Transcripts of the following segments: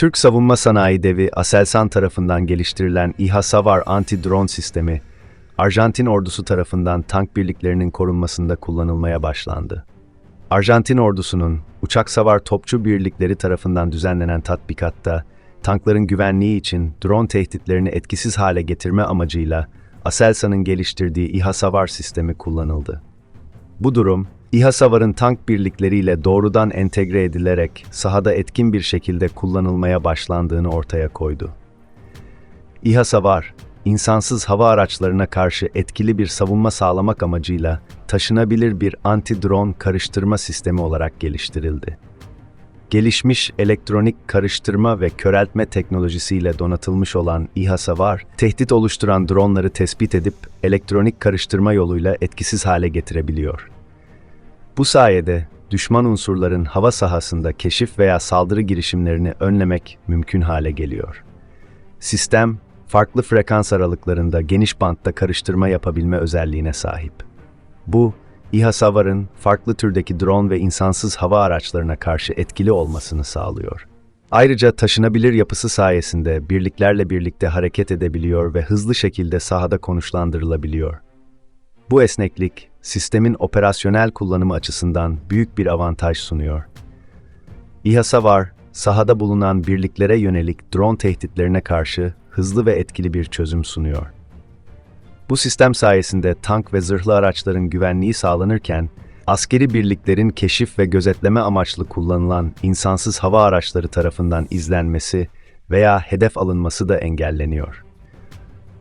Türk savunma sanayi devi Aselsan tarafından geliştirilen İHA Savar anti-drone sistemi, Arjantin ordusu tarafından tank birliklerinin korunmasında kullanılmaya başlandı. Arjantin ordusunun uçak savar topçu birlikleri tarafından düzenlenen tatbikatta, tankların güvenliği için drone tehditlerini etkisiz hale getirme amacıyla Aselsan'ın geliştirdiği İHA Savar sistemi kullanıldı. Bu durum, İHA Savar'ın tank birlikleriyle doğrudan entegre edilerek sahada etkin bir şekilde kullanılmaya başlandığını ortaya koydu. İHA Savar, insansız hava araçlarına karşı etkili bir savunma sağlamak amacıyla taşınabilir bir anti-drone karıştırma sistemi olarak geliştirildi. Gelişmiş elektronik karıştırma ve köreltme teknolojisiyle donatılmış olan İHA Savar, tehdit oluşturan dronları tespit edip elektronik karıştırma yoluyla etkisiz hale getirebiliyor. Bu sayede düşman unsurların hava sahasında keşif veya saldırı girişimlerini önlemek mümkün hale geliyor. Sistem, farklı frekans aralıklarında geniş bantta karıştırma yapabilme özelliğine sahip. Bu, İHA Savar'ın farklı türdeki drone ve insansız hava araçlarına karşı etkili olmasını sağlıyor. Ayrıca taşınabilir yapısı sayesinde birliklerle birlikte hareket edebiliyor ve hızlı şekilde sahada konuşlandırılabiliyor. Bu esneklik, sistemin operasyonel kullanımı açısından büyük bir avantaj sunuyor. İHA Savar, sahada bulunan birliklere yönelik drone tehditlerine karşı hızlı ve etkili bir çözüm sunuyor. Bu sistem sayesinde tank ve zırhlı araçların güvenliği sağlanırken, askeri birliklerin keşif ve gözetleme amaçlı kullanılan insansız hava araçları tarafından izlenmesi veya hedef alınması da engelleniyor.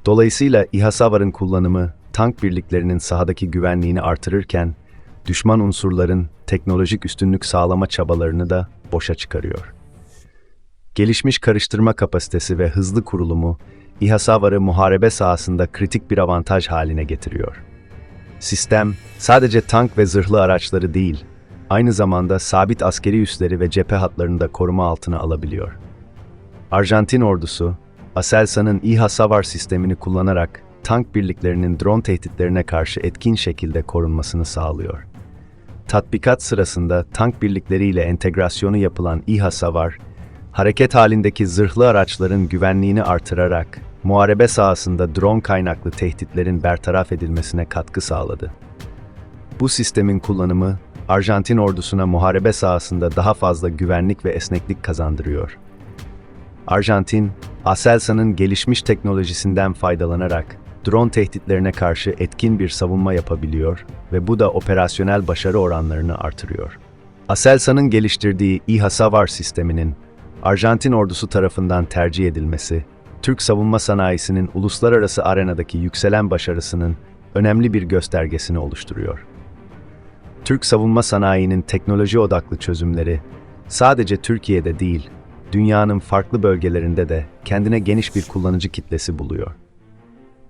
Dolayısıyla İHA Savar'ın kullanımı tank birliklerinin sahadaki güvenliğini artırırken, düşman unsurların teknolojik üstünlük sağlama çabalarını da boşa çıkarıyor. Gelişmiş karıştırma kapasitesi ve hızlı kurulumu, İHA Savar'ı muharebe sahasında kritik bir avantaj haline getiriyor. Sistem, sadece tank ve zırhlı araçları değil, aynı zamanda sabit askeri üsleri ve cephe hatlarını da koruma altına alabiliyor. Arjantin ordusu, Aselsan'ın İHA Savar sistemini kullanarak tank birliklerinin drone tehditlerine karşı etkin şekilde korunmasını sağlıyor. Tatbikat sırasında tank birlikleriyle entegrasyonu yapılan İHA Savar, hareket halindeki zırhlı araçların güvenliğini artırarak muharebe sahasında drone kaynaklı tehditlerin bertaraf edilmesine katkı sağladı. Bu sistemin kullanımı Arjantin ordusuna muharebe sahasında daha fazla güvenlik ve esneklik kazandırıyor. Arjantin, Aselsan'ın gelişmiş teknolojisinden faydalanarak drone tehditlerine karşı etkin bir savunma yapabiliyor ve bu da operasyonel başarı oranlarını artırıyor. Aselsan'ın geliştirdiği İHA Savar sisteminin Arjantin ordusu tarafından tercih edilmesi, Türk savunma sanayisinin uluslararası arenadaki yükselen başarısının önemli bir göstergesini oluşturuyor. Türk savunma sanayinin teknoloji odaklı çözümleri sadece Türkiye'de değil, dünyanın farklı bölgelerinde de kendine geniş bir kullanıcı kitlesi buluyor.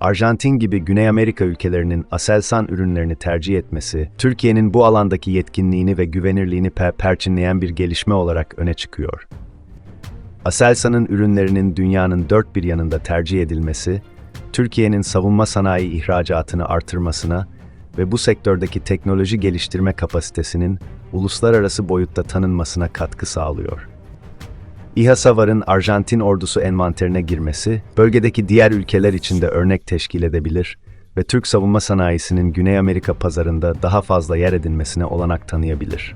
Arjantin gibi Güney Amerika ülkelerinin Aselsan ürünlerini tercih etmesi, Türkiye'nin bu alandaki yetkinliğini ve güvenirliğini pe- perçinleyen bir gelişme olarak öne çıkıyor. Aselsan'ın ürünlerinin dünyanın dört bir yanında tercih edilmesi, Türkiye'nin savunma sanayi ihracatını artırmasına ve bu sektördeki teknoloji geliştirme kapasitesinin uluslararası boyutta tanınmasına katkı sağlıyor. İHA Savar'ın Arjantin ordusu envanterine girmesi, bölgedeki diğer ülkeler için de örnek teşkil edebilir ve Türk savunma sanayisinin Güney Amerika pazarında daha fazla yer edinmesine olanak tanıyabilir.